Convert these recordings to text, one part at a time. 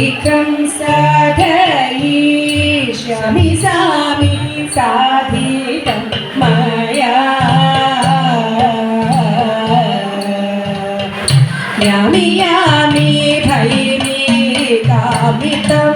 ीकं साधयि शमिसामि साधितं मया यामि यामि भैमि कामितं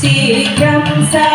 शीघ्रं सा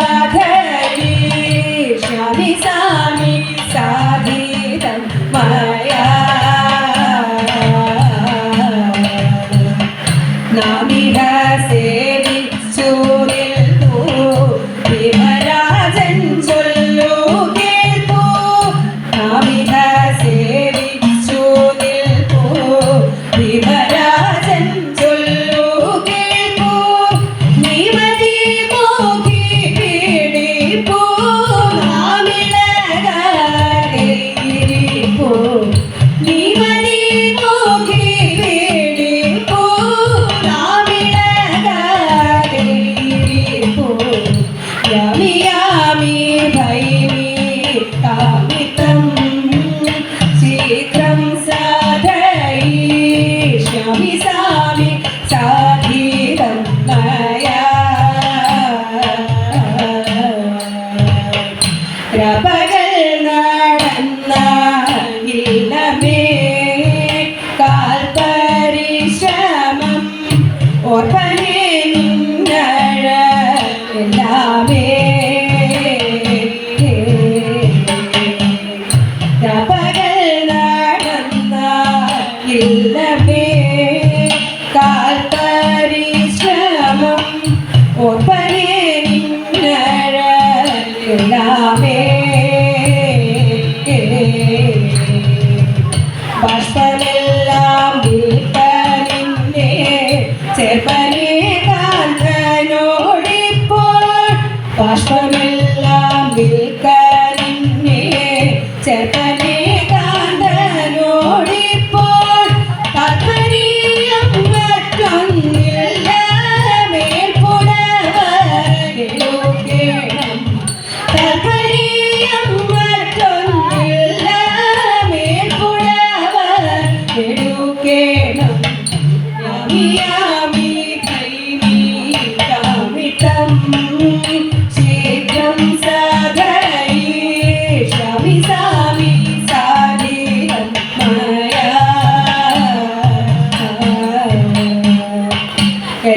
que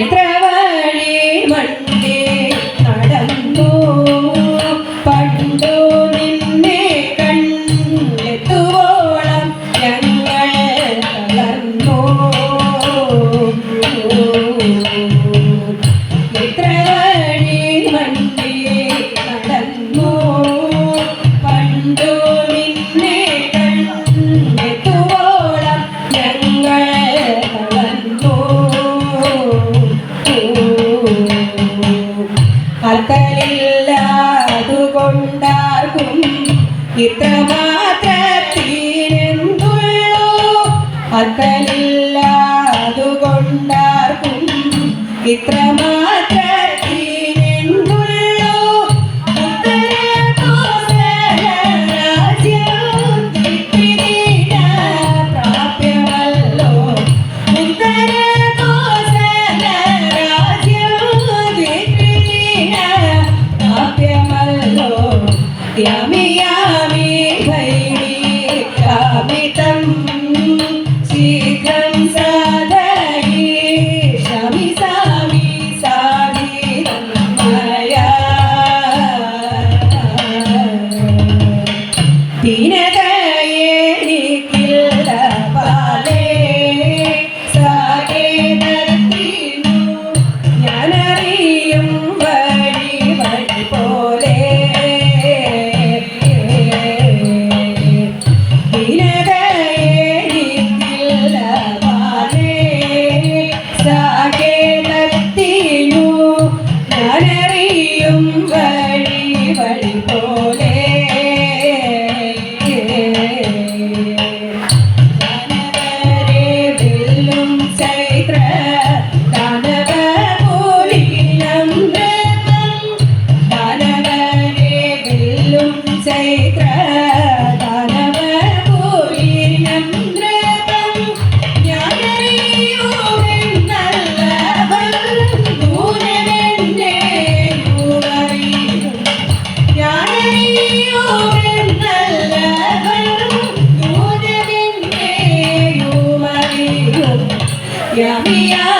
എത്ര വഴി വണ്ടി നടന്നു പണ്ടു നിന്നെ കണ്ടെത്തുവോളം ഞങ്ങൾ തളർന്നു. എത്ര ആൽക്കലില്ലാതുകൊണ്ടാർക്കും ഇത്രമാത്രത്തിനെന്തുള്ളൂ? ആൽക്കലില്ലാതുകൊണ്ടാർക്കും ഇത്രമാ Yeah, yeah.